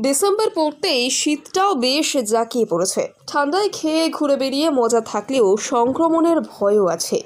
December পড়তেই শীতটাও বেশ জাঁকিয়ে পড়েছে। ঠান্ডায় খেয়ে ঘুরে বেরিয়ে মজা থাকলেও সংক্রমণের ভয়ও আছে।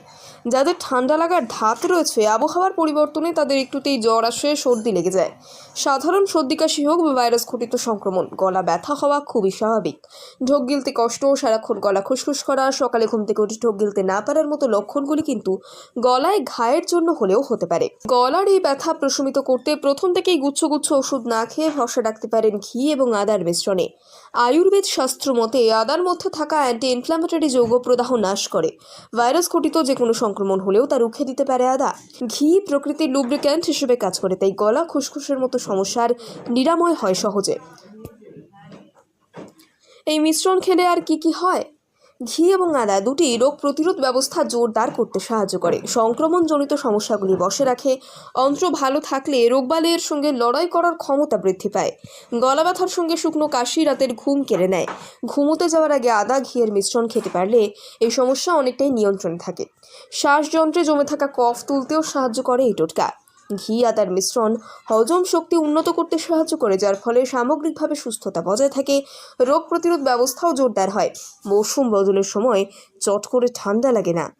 যাদের ঠান্ডা লাগার ধাত রয়েছে, আবহাওয়ার পরিবর্তনে তাদের একটুতেই জ্বর আসে, সর্দি লেগে যায়। সাধারণ সর্দি কাশি হোক বা ভাইরাস ঘটিত সংক্রমণ, গলা ব্যথা হওয়া খুবই স্বাভাবিক। ঢোক গিলতে কষ্ট, সারাক্ষণ গলা খুসখুস করা, সকালে ঘুম থেকে উঠে ঢোক গিলতে না পারার মতো লক্ষণগুলি কিন্তু গলায় ঘায়ের জন্য হলেও হতে পারে। গলার এই ব্যথা প্রশমিত করতে প্রথম থেকেই গুচ্ছ গুচ্ছ ওষুধ না খেয়ে ভরসা রাখতে পারেন ঘি এবং আদার মিশ্রণে। আয়ুর্বেদ শাস্ত্র মতে আদার মধ্যে থাকা অ্যান্টি ইনফ্ল্যামেটরি যৌগ প্রদাহ নাশ করে। ভাইরাস ঘটিত যে কোনো সংক্রমণ হলেও তা রুখে দিতে পারে আদা। ঘি প্রকৃতির লুব্রিক্যান্ট হিসেবে কাজ করে, তাই গলা খুসখুসের মতো সমস্যার নিরাময় হয় সহজে। এই মিশ্রণ খেলে আর কি কি হয়? ঘি এবং আদা দুটি রোগ প্রতিরোধ ব্যবস্থা জোরদার করতে সাহায্য করে। সংক্রমণজনিত সমস্যাগুলি বসে রাখে। অন্ত্র ভালো থাকলে রোগবালের সঙ্গে লড়াই করার ক্ষমতা বৃদ্ধি পায়। গলা ব্যথার সঙ্গে শুকনো কাশি রাতের ঘুম কেড়ে নেয়। ঘুমোতে যাওয়ার আগে আদা ঘিয়ের মিশ্রণ খেতে পারলে এই সমস্যা অনেকটাই নিয়ন্ত্রণে থাকে। শ্বাসযন্ত্রে জমে থাকা কফ তুলতেও সাহায্য করে এই টোটকা। ঘি আদার মিশ্রণ হজম শক্তি উন্নত করতে সাহায্য করে, যার ফলে সামগ্রিকভাবে সুস্থতা বজায় থাকে। রোগ প্রতিরোধ ব্যবস্থাও জোরদার হয়। মৌসুম বদলের সময় চট করে ঠান্ডা লাগে না।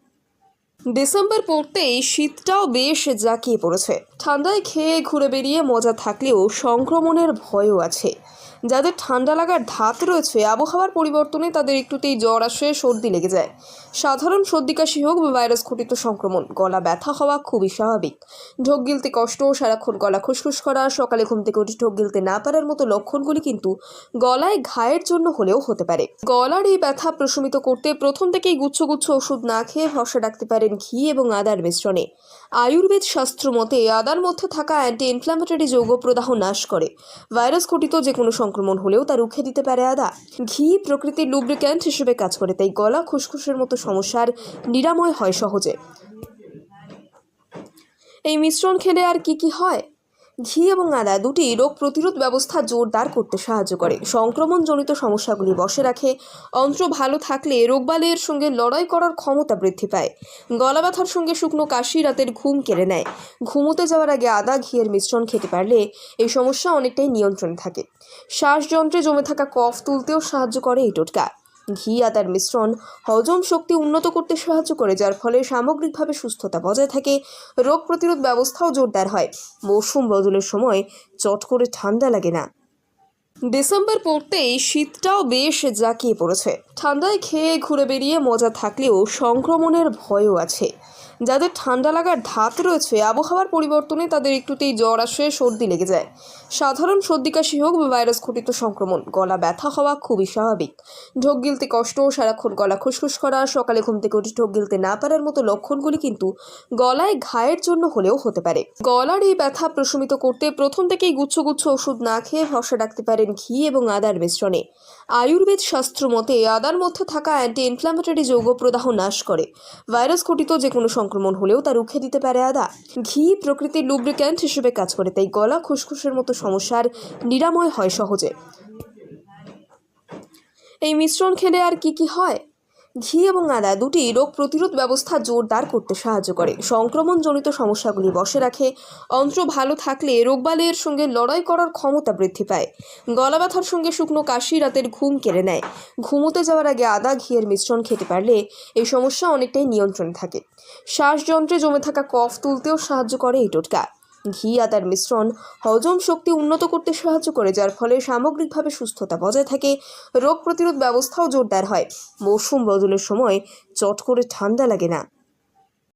ডিসেম্বর পড়তেই শীতটাও বেশ জাঁকিয়ে পড়েছে। ঠান্ডায় খেয়ে ঘুরে বেরিয়ে মজা থাকলেও সংক্রমণের ভয়ও আছে। যাদের ঠান্ডা লাগার ধাত রয়েছে, আবহাওয়ার পরিবর্তনে তাদের একটুতেই জ্বর আসে, সর্দি লেগে যায়। সাধারণ সর্দি কাশি হোক বা ভাইরাস ঘটিত সংক্রমণ, গলা ব্যথা হওয়া খুবই স্বাভাবিক। ঢোক গিলতে কষ্ট, সারাক্ষণ গলা খুসখুস করা, সকালে ঘুম থেকে উঠে ঢোক গিলতে না পারার মতো লক্ষণগুলি কিন্তু গলায় ঘায়ের জন্য হলেও হতে পারে। গলার এই ব্যথা প্রশমিত করতে প্রথম থেকেই গুচ্ছ গুচ্ছ ওষুধ না খেয়ে ভরসা রাখতে পারেন ঘি এবং আদার মিশ্রণে। আয়ুর্বেদ শাস্ত্র মতে আদার মধ্যে থাকা অ্যান্টি ইনফ্ল্যামেটরি যৌগ প্রদাহ নাশ করে। ভাইরাস ঘটিত যে কোনো সংক্রমণ হলেও তা রুখে দিতে পারে আদা। ঘি প্রকৃতির লুব্রিক্যান্ট হিসেবে কাজ করে, তাই গলা খুসখুসের মতো সমস্যার নিরাময় হয় সহজে। এই মিশ্রণ খেলে আর কি কি হয়? ঘি এবং আদা দুটি রোগ প্রতিরোধ ব্যবস্থা জোরদার করতে সাহায্য করে। সংক্রমণজনিত সমস্যাগুলি বসে রাখে। অন্ত্র ভালো থাকলে রোগবালের সঙ্গে লড়াই করার ক্ষমতা বৃদ্ধি পায়। গলা ব্যথার সঙ্গে শুকনো কাশি রাতের ঘুম কেড়ে নেয়। ঘুমোতে যাওয়ার আগে আদা ঘিয়ের মিশ্রণ খেতে পারলে এই সমস্যা অনেকটাই নিয়ন্ত্রণে থাকে। শ্বাসযন্ত্রে জমে থাকা কফ তুলতেও সাহায্য করে এই টোটকা। ঘি আদার মিশ্রণ হজম শক্তি উন্নত করতে সাহায্য করে, যার ফলে সামগ্রিকভাবে সুস্থতা বজায় থাকে, রোগ প্রতিরোধ ব্যবস্থাও জোরদার হয়। মৌসুম বদলের সময় চট করে ঠান্ডা লাগে না। ডিসেম্বর পড়তেই শীতটাও বেশ জাঁকিয়ে পড়েছে। ঠান্ডায় খেয়ে ঘুরে বেরিয়ে মজা থাকলেও সংক্রমণের ভয়ও আছে। যাদের ঠান্ডা লাগার ধাত রয়েছে, আবহাওয়ার পরিবর্তনে তাদের একটুতেই জ্বর আসে, সর্দি লেগে যায়। সাধারণ সর্দি কাশি হোক বা ভাইরাস ঘটিত সংক্রমণ, গলা ব্যথা হওয়া খুবই স্বাভাবিক। ঢোক গিলতে কষ্ট, সারাক্ষণ গলা খুসখুস করা, সকালে ঘুম থেকে উঠে ঢোক গিলতে না পারার মতো লক্ষণগুলি কিন্তু গলায় ঘায়ের জন্য হলেও হতে পারে। গলার এই ব্যথা প্রশমিত করতে প্রথম থেকেই গুচ্ছ গুচ্ছ ওষুধ না খেয়ে ভরসা রাখতে পারেন ঘি এবং আদার মিশ্রণে। আয়ুর্বেদ শাস্ত্র মতে আদার মধ্যে থাকা অ্যান্টি ইনফ্ল্যামেটরি যৌগ প্রদাহ নাশ করে। ভাইরাস ঘটিত যে কোনো সংক্রমণ হলেও তা রুখে দিতে পারে আদা। ঘি প্রকৃতির লুব্রিক্যান্ট হিসেবে কাজ করে, তাই গলা খুসখুসের মতো সমস্যার নিরাময় হয় সহজে। এই মিশ্রণ খেলে আর কি কি হয়? ঘি এবং আদা দুটি রোগ প্রতিরোধ ব্যবস্থা জোরদার করতে সাহায্য করে। সংক্রমণজনিত সমস্যাগুলি বসে রাখে। অন্ত্র ভালো থাকলে রোগবালের সঙ্গে লড়াই করার ক্ষমতা বৃদ্ধি পায়। গলা ব্যথার সঙ্গে শুকনো কাশি রাতের ঘুম কেড়ে নেয়। ঘুমোতে যাওয়ার আগে আদা ঘিয়ের মিশ্রণ খেতে পারলে এই সমস্যা অনেকটাই নিয়ন্ত্রণে থাকে। শ্বাসযন্ত্রে জমে থাকা কফ তুলতেও সাহায্য করে এই টোটকা। ঘি আদার মিশ্রণ হজম শক্তি উন্নত করতে সাহায্য করে, যার ফলে সামগ্রিকভাবে সুস্থতা বজায় থাকে। রোগ প্রতিরোধ ব্যবস্থাও জোরদার হয়। মৌসুম বদলের সময় চট করে ঠান্ডা লাগে না।